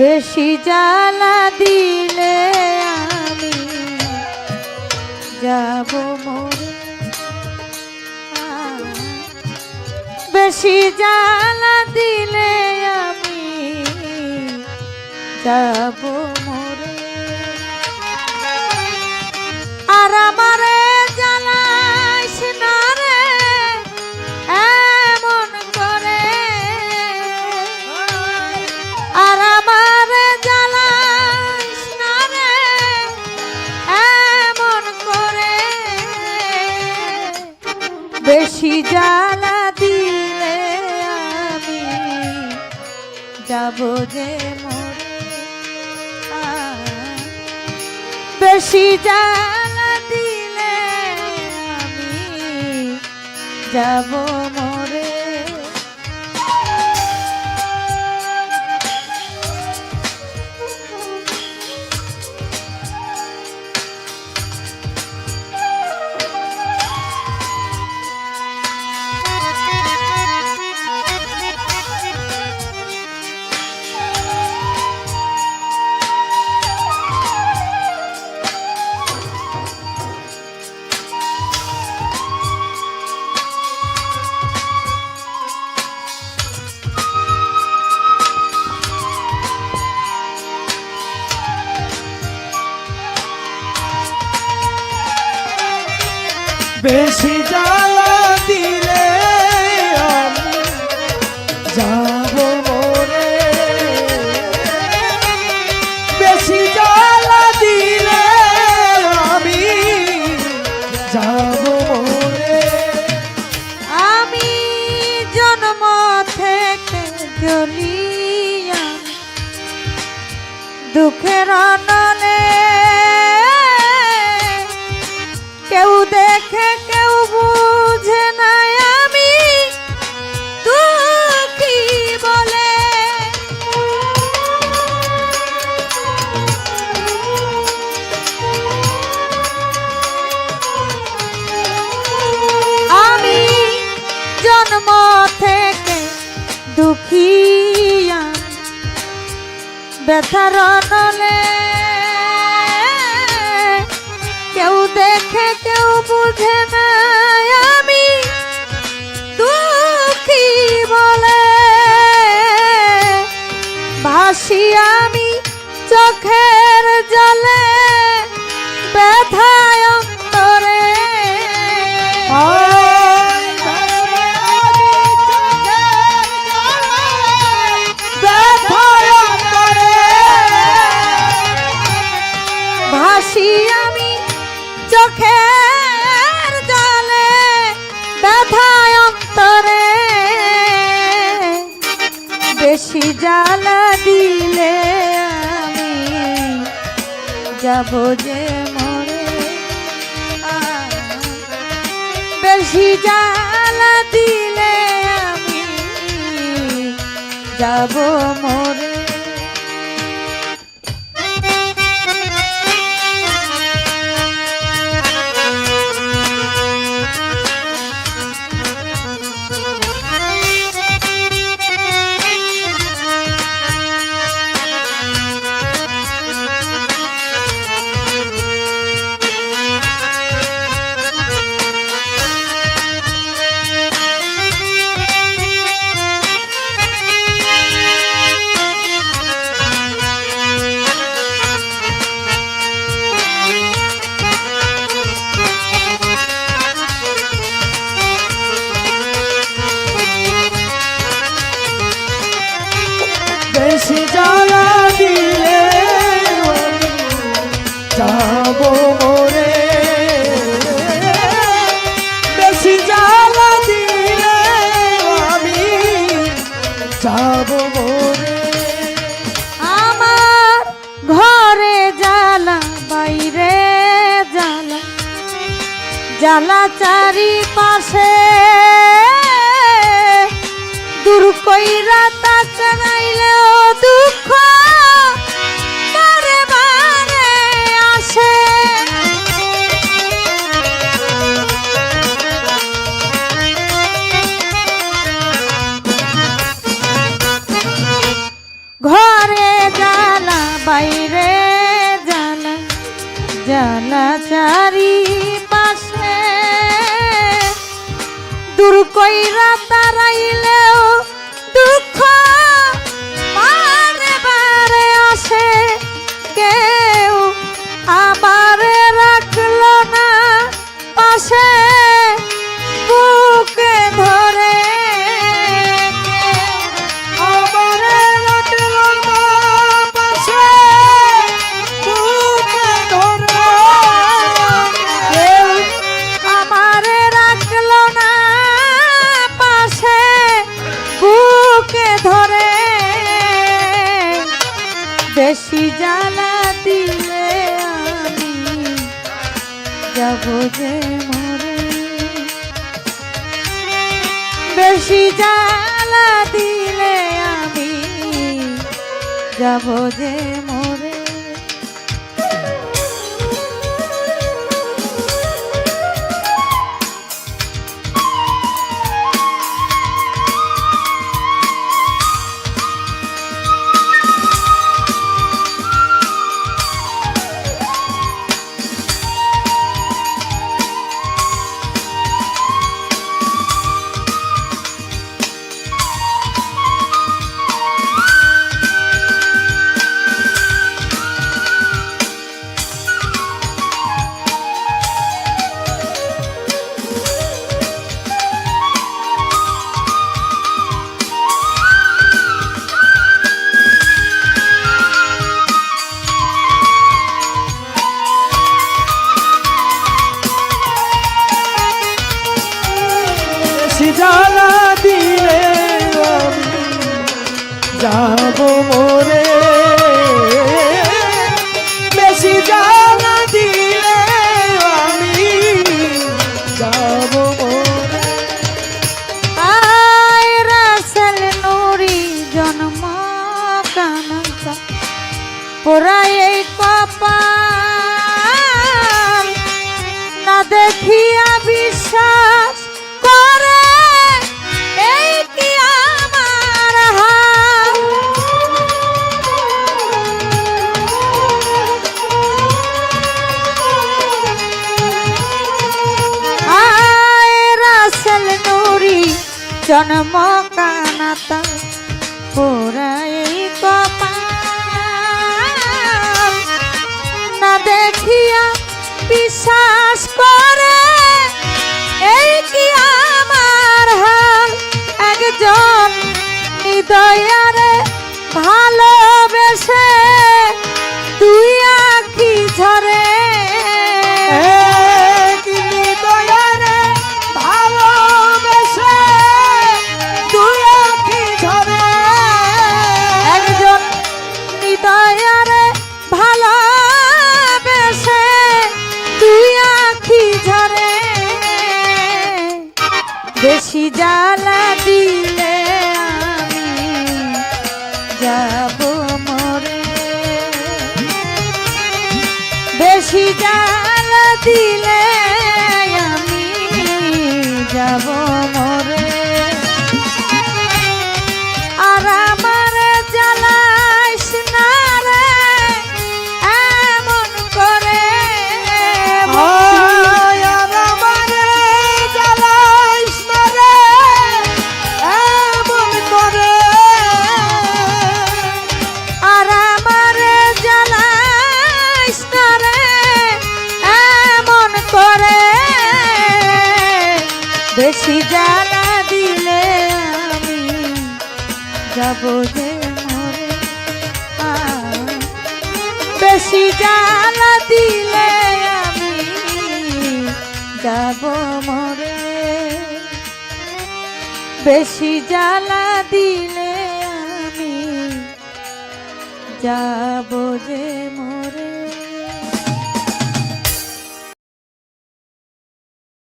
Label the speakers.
Speaker 1: বেশি জ্বালা দিলে আমি যাব মরে। বেশি জ্বালা দিলে আমি যাব মরে। আর আমারে যাব যে মরে। বেশি জ্বালা দিলে আমি যাব মরে।
Speaker 2: বেশি জ্বালা দিলে যাব মরে বেশি জ্বালা দিলে আমি যাব মরে
Speaker 1: আমি জন্ম থেকে জ্বলিয়া দুঃখের নলে ব্যথার কেউ দেখে, কেউ বুঝে না আমি দুঃখী বলে। ভাসি আমি চোখের জলে, ব্যথায় অন্তরে। জ্বালা দিলে আমি যাব যে মরে। বেশি জ্বালা দিলে আমি যাব মরে।
Speaker 2: জ্বালা
Speaker 1: চারি পাশে দূর কইরা তা চাইলেও দুঃখ বারে ঘরে জানা বাইরে জ্বালা জ্বালা চারি দূর কইরা তারাইলেও যে মরে বেশি জ্বালা দিলে আমি যাব যে
Speaker 2: জ্বালা দিলে যাব মোরে। বেশি জ্বালা দিলে আমি যাব মোরে।
Speaker 1: আয় রাসেল নুরি, জন্ম কানসা পোড়াই এই কপাল, না দেখিয়া বিশ্বাস। জন্ম কানাতা, পোড়াই কপাল। না দেখিয়া বিশ্বাস করে, এই কি আমার হাল? একজন হৃদয়ারে ভালোবেসে তুই বেশি জ্বালা দিলে আমি যাব মরে। বেশি জ্বালা দিলে জ্বালা দিলে আমি যাব যে মরে। বেশি জ্বালা দিলে আমি যাব মরে। বেশি জ্বালা দিলে আমি যাব যে মরে।